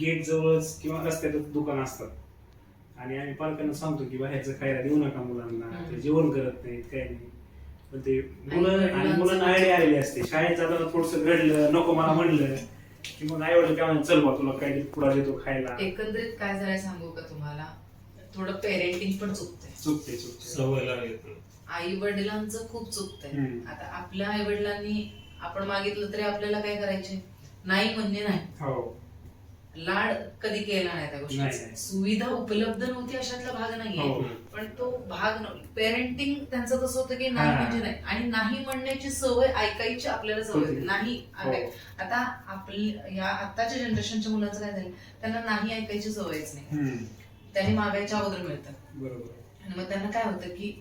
Gate जवळच किंवा रस्त्यातच दुकान असतात. आणि आम्ही पालकांना सांगतो की बाहेरचं खायला देऊ नका मुलांना. ते जेवण करत नाहीत काय नाही. पण ते मुलं आणि मुलांना आयडिया आलेली असते. शाळेत जाताना थोडस घडलं नको मला म्हणलं की मग आई वडील काय चल बा तुला काय पुढा देतो खायला. एकंदरीत काय झालंय सांगू का तुम्हाला? थोडं पेरेंटिंग पण चुकतंय. चुकते चुकते सवय लागली आई वडिलांचं खूप चुकतंय. आता आपल्या आई वडिलांनी आपण मागितलं तरी आपल्याला काय करायचे? नाही म्हणजे नाही. हो. लाड कधी केला नाही त्या नाही, नाही. सुविधा उपलब्ध नव्हती अशातला भाग नाहीये हो पण तो भाग पेरेंटिंग त्यांचं कसं होतं की नाही. म्हणजे नाही आणि नाही म्हणण्याची सवय ऐकायची आपल्याला सवय होती. नाही हो. आता आपल्या या आताच्या जनरेशनच्या मुलांचं काय झालं त्यांना नाही ऐकायची सवयच नाही. त्यांनी मागायच्या अगोदर मिळतं बरोबर आणि मग त्यांना काय होतं की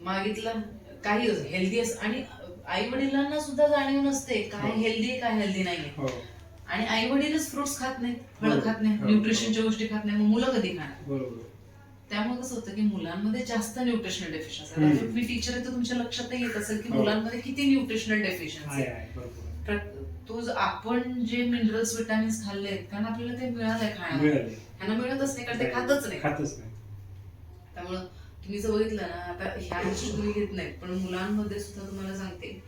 मागितलं काही हेल्दी अस आणि आई वडिलांना सुद्धा जाणीव नसते काय हो. हेल्दी काय हेल्दी नाहीये आणि आई वडीलच फ्रुट्स खात नाहीत फळं. खात नाहीत हो. न्यूट्रिशनच्या गोष्टी खात नाही मग मुलं कधी खाणार? बरोबर. त्यामुळे कसं होतं की मुलांमध्ये जास्त न्यूट्रिशनल डेफिशियन्सी हम्म. मी टीचर आहे तर तुमच्या लक्षात येत असेल की हो. मुलांमध्ये किती न्यूट्रिशनल डेफिशियन्सी आहे. आहे बरोबर. तो ज- आपण जे मिनरल्स विटॅमिन्स खाल्ले कारण आपल्याला ते मिळालंय मिळाले त्यांना मिळतच नाही कारण ते खातच नाही. खातच नाही. त्यामुळं तुम्ही जर बघितलं ना आता ह्या गोष्टी तुम्ही घेत नाही पण मुलांमध्ये सुद्धा तुम्हाला सांगते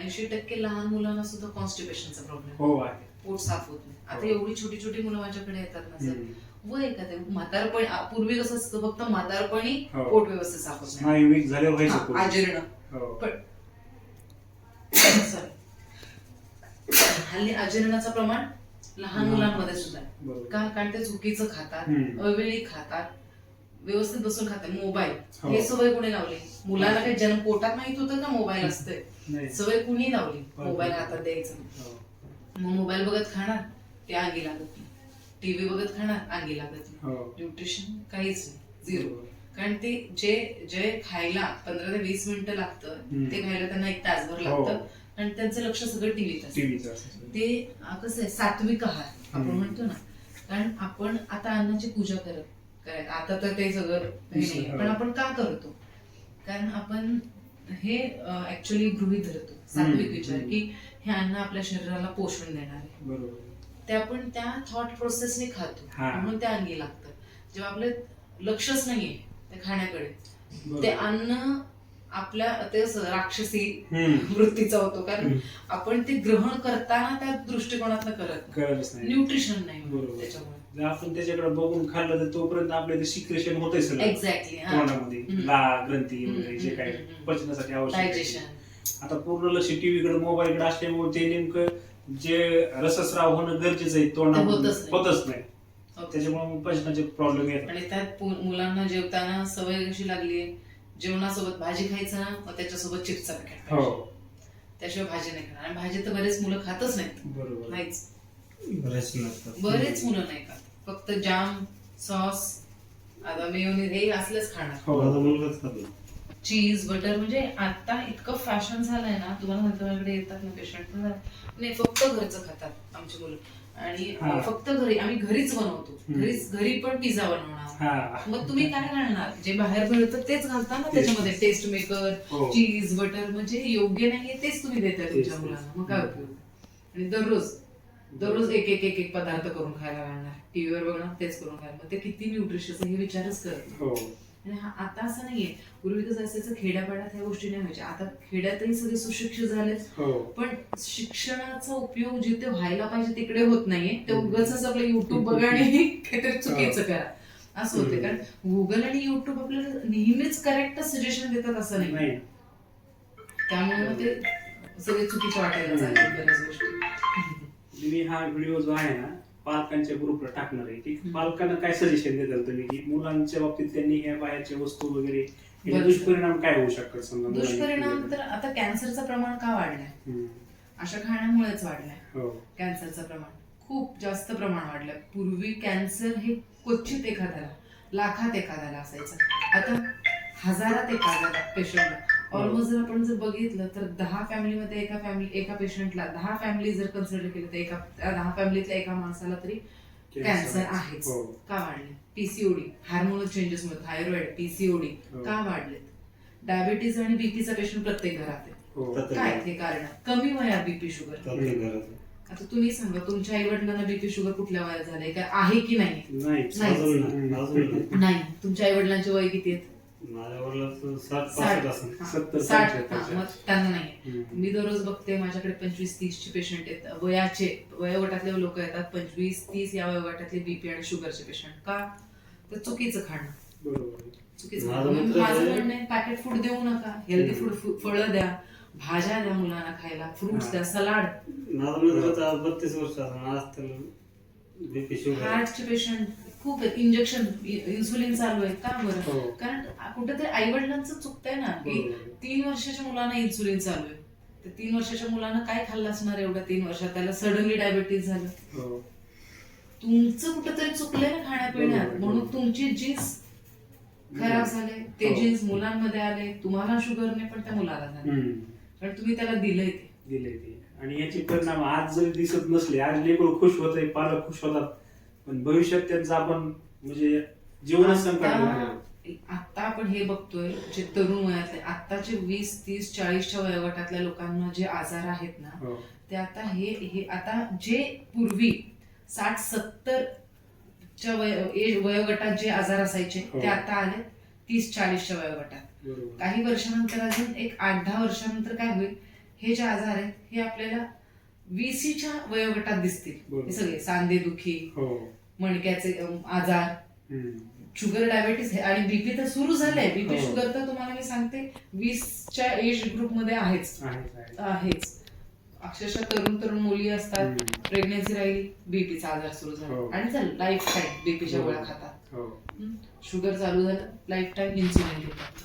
ऐंशी टक्के लहान मुलांना सुद्धा कॉन्स्टिपेशनचा प्रॉब्लेम हो आहे. पोट साफ होत नाही आता हो. एवढी छोटी छोटी मुलं माझ्याकडे येतात ना सर. वय का ते म्हातारपणी पूर्वी कसं असतं फक्त म्हातारपणी हो. पोट व्यवस्थित साफ होत नाही वीक झाले व्हायचं हा. अजीर्ण हो पण Sorry. हल्ली अजीर्णाचं प्रमाण लहान. मुलांमध्ये सुद्धा आहे बरोबर का कारण ते चुकीचं खातात हम्म. अवेळी खातात व्यवस्थित बसून खातात मोबाईल हो. हे सवय कोणी लावली मुलाला काही जन्म पोटात माहीत होतं का मोबाईल असते नाही सवय कुणी लावली बरोबर. मोबाईल हातात द्यायचं हो. मग मोबाईल बघत खाणार ते अंगी लागत नाही टीव्ही बघत खाणार अंगी लागत नाही हो न्यूट्रिशन काहीच नाही झिरो. कारण ते जे जे खायला पंधरा ते वीस मिनिटं लागतं हम्म. ते खायला त्यांना एक तासभर हो. लागतं आणि त्यांचं लक्ष सगळं टीव्हीत असतं टीव्हीचं. ते अं, कसं आहे सात्विक आहार आपण हम्म. म्हणतो ना कारण आपण आता अन्नाची पूजा करत आता तर ते सगळं हे नाही हो. पण आपण का करतो कारण आपण हे ऍक्च्युली गृहित धरतो सात्विक. विचार की हे अन्न आपल्या शरीराला पोषण देणार आहे बरोबर ते आपण त्या थॉट प्रोसेसने खातो हा. म्हणून ते अंगी लागतं जेव्हा आपलं लक्षच नाहीये त्या खाण्याकडे ते. अन्न आपल्या ते असं राक्षसी हम्म. वृत्तीचा होतो कारण हम्म. आपण ते ग्रहण करताना त्या दृष्टिकोनातनं करत नाही न्यूट्रिशन नाही बरोबर. त्याच्यामुळे जर आपण त्याच्याकडे बघून खाल्लं तर तोपर्यंत आपल्या ते सिक्रेशन होतंय सगळं. एक्झॅक्टली तोंडामध्ये. हम्म. ग्रंथी हम्म, वगैरे जे हम्म, काय हम्म, हम्म. पचनासाठी आवश्यक आहे. डायजेशन आता पूर्ण लक्ष टीव्हीकडे मोबाईलकडे असल्यामुळे ते नेमकं जे रसस्राव होणं गरजेचं आहे तोंडामध्ये होतच नाही. होतच नाही. त्याच्यामुळे मग पचनाचे प्रॉब्लेम येतात. आणि त्यात पु- मुलांना जेवताना सवय कशी लागली? जेवणासोबत भाजी खायचं ना मग त्याच्यासोबत पॅकेट हो. त्याशिवाय भाजी नाही खाणार. आणि भाजी तर बरेच मुलं खातच नाहीत. बरोबर. नाहीच. बरेच मुलं नाही खात. फक्त जाम सॉस आता मेयोनीज हे असलंच खाणार. हो. चीज बटर म्हणजे आता इतकं फॅशन झालंय ना तुम्हाला माझ्याकडे येतात ना पेशंट नाही फक्त घरचं खातात आमची मुलं. आणि फक्त घरी आम्ही घरीच बनवतो. घरीच घरी पण पिझ्झा बनवणार. हा. मग तुम्ही काय घालणार जे बाहेर मिळतं तेच घालता ना त्याच्यामध्ये टेस्ट मेकर हो. चीज बटर म्हणजे योग्य नाहीये तेच तुम्ही देताय तुमच्या मुलांना. मग काय उपयोग? आणि दररोज दररोज एक एक एक एक पदार्थ करून खायला लागणार. टीव्हीवर बघणार तेच करून खायला. मग ते किती न्यूट्रिशियस हे विचारच करत नाही. हो. आणि हा आता असं नाहीये. पूर्वी कसं असायचं खेड्यापाड्यात ह्या गोष्टी नाही व्हायच्या. आता खेड्यातही सगळे सुशिक्षित झाले हो. पण शिक्षणाचा उपयोग जिथे व्हायला पाहिजे तिकडे होत नाहीये. ते उगाच आपलं युट्यूब बघा आणि काहीतरी चुकीचं करा. असं होते कारण गुगल आणि युट्यूब आपल्याला नेहमीच करेक्ट सजेशन देतात असं नाही. नाही. त्यामुळे मग ते सगळे चुकीचं वाटायला चालले बऱ्याच गोष्टी. मी हा व्हिडिओ जो आहे ना पालकांच्या ग्रुपला टाकणार आहे. की. पालकांना काय सजेशन देताल तुम्ही? की मुलांच्या बाबतीत त्यांनी ह्या बाहेरच्या वस्तू वगैरे याचे. दुष्परिणाम काय होऊ शकतात समजा? दुष्परिणाम? तर आता कॅन्सरचं प्रमाण का वाढलंय? हम्म. अशा खाण्यामुळेच वाढलंय. हो. कॅन्सरचं प्रमाण. खूप जास्त प्रमाण वाढलंय. पूर्वी कॅन्सर हे क्वचित एखाद्याला लाखात एखाद्याला असायचं. आता हजारात एखाद्याला पेशंट ऑलमोस्ट जर आपण जर बघितलं तर दहा फॅमिलीमध्ये एका फॅमिली एका पेशंटला दहा फॅमिली जर कन्सिडर केलं तर एका दहा फॅमिलीतल्या एका माणसाला तरी कॅन्सर आहेच. हो. का वाढले? पीसीओडी हार्मोनल चेंजेस मुळे थायरॉइड पीसीओडी. का वाढलेत? डायबिटीज आणि बीपीचा पेशंट प्रत्येक घरात आहे. हो. काय ते कारण? कमी वयात बीपी शुगर आता तुम्ही सांगा तुमच्या आई वडिलांना बीपी शुगर कुठल्या वयात झालंय? काय आहे की नाही? नाही. नाही. अजून नाही. अजून नाही. नाही. तुमच्या आई वडिलांचे वय किती आहेत? माझ्या वडिलांचं साठ साठ. पासष्ट असेल. हा, सत्तर, साठ पंच्याहत्तर. हा, मग त्यांना नाही. हम्म. मी दररोज बघते माझ्याकडे पंचवीस तीस चे पेशंट येतात वयाचे वयोगटातले लोक येतात पंचवीस तीस या वयोगटातले बीपी आणि शुगरचे पेशंट का? तर चुकीचं खाणं. बरोबर. चुकीचं माझं खाणं. मित्र माझं आहे- म्हणणं आहे पॅकेट फूड देऊ नका. हेल्दी हम्म. फूड फळं द्या. भाज्या द्या मुलांना खायला. फ्रुट्स हा. द्या. सलाड माझा मित्र आज बत्तीस वर्ष आज त्याला बीपी शुगर हार्टचे पेशंट खूप आहेत. इंजेक्शन इन्सुलिन चालू आहे का बरं? हो. कारण कुठेतरी आई वडिलांचं चुकतंय ना की. तीन वर्षाच्या मुलांना इन्सुलिन चालू आहे. तर तीन वर्षाच्या मुलांना काय खाल्लं असणार एवढ्या तीन वर्षात? त्याला सडनली डायबिटीज झालं. हो. तुमचं कुठेतरी चुकलंय ना खाण्यापिण्यात. म्हणून तुमची जीन्स खराब झाले ते हो. जीन्स मुलांमध्ये आले तुम्हाला शुगरने पण त्या मुलाला झाले. कारण तुम्ही त्याला दिलंय ते. दिले ते. आणि याचे परिणाम आज जरी दिसत नसले आज लेकरं खुश होत आहे पालक खुश होतात. पण भविष्यात त्यांचं आपण म्हणजे जीवनच संकट आता आपण हे बघतोय जे तरुण वयातले आताचे वीस तीस चाळीसच्या वयोगटातल्या लोकांना जे आजार आहेत ना हो. ते आता हे हे आता जे पूर्वी साठ सत्तर च्या वय वयोगटात जे आजार असायचे हो. ते आता आले तीस चाळीसच्या वयोगटात. काही वर्षानंतर अजून एक आठ दहा वर्षानंतर काय होईल? हे जे आजार आहेत हे आपल्याला वीसीच्या वयोगटात दिसतील. हे सगळे सांधेदुखी हो. मणक्याचे आजार. शुगर डायबिटीस हे आणि बीपी तर सुरू झालंय बीपी हो. शुगर तर तुम्हाला मी सांगते वीसच्या एज ग्रुपमध्ये आहेच. आहेच अक्षरशः तरुण तरुण मुली असतात. प्रेग्नेन्सी राहिली बीपीचा आजार सुरू हो. झाला आणि झालं लाईफ टाईम बीपीच्या हो. गोळ्या खातात हो शुगर चालू झालं लाईफ टाईम इन्सुलिन घेतात